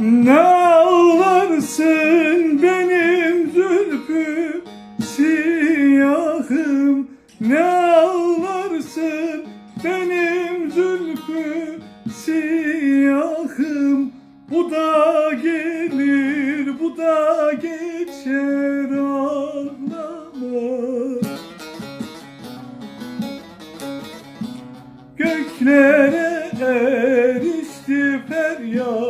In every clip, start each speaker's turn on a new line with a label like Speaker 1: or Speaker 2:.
Speaker 1: Ne ağlarsın benim zülfü siyahım? Ne ağlarsın benim zülfü siyahım? Bu da gelir bu da geçer ağlama Göklere erişti feryadım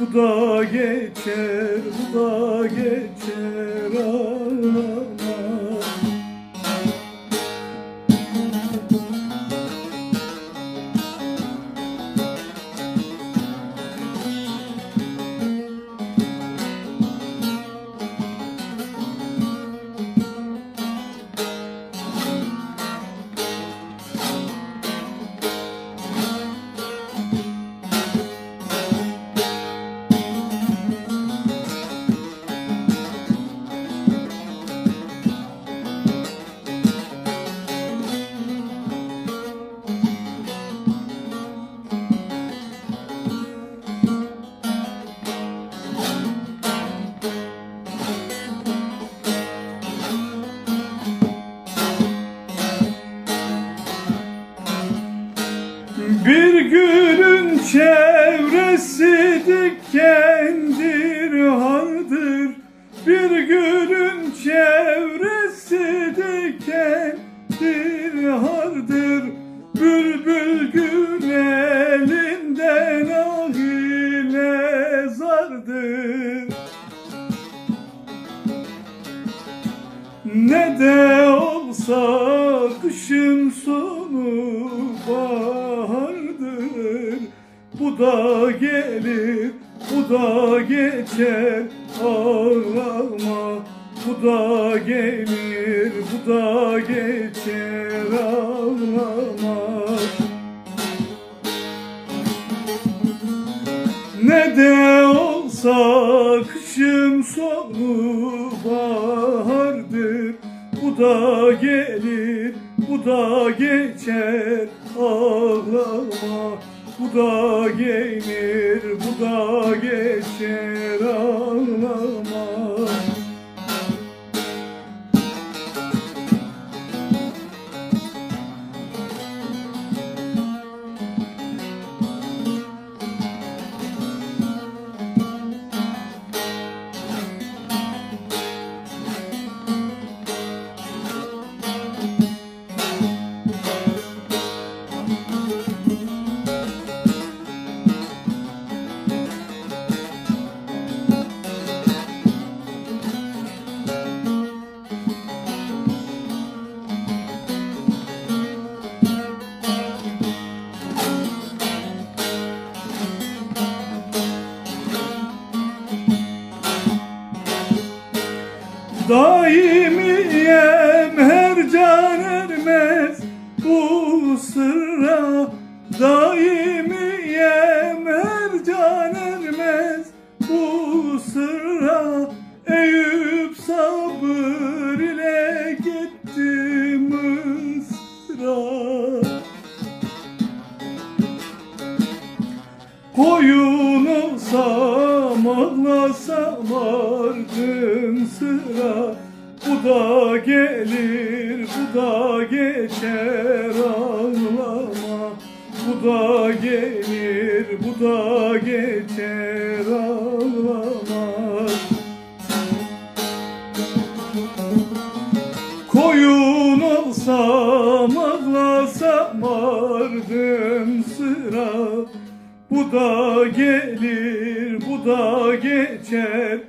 Speaker 1: Bu da geçer, bu da geçer çevresi dikendir hardır. Bir gülün çevresi dikendir hardır. Bülbül gül elinden ah ile zardır. Ne de olsa kışın sonu bahardır Bu da gelir, bu da geçer ağlama. Bu da gelir, bu da geçer ağlama. Ne de olsa kışın sonu bahardır. Bu da gelir, bu da geçer ağlama Bu da gelir, bu da geçer. Ağlama sırra Daimiyem her can ermez. Bu sırra Eyüp sabır ile gitti Mısır'a Koyun olsam ağlasam sıra. Bu da gelir bu da geçer. ağlama Bu da gelir bu da geçer ağlama Koyun olsam ağlasam ardın sıra. Bu da gelir bu da geçer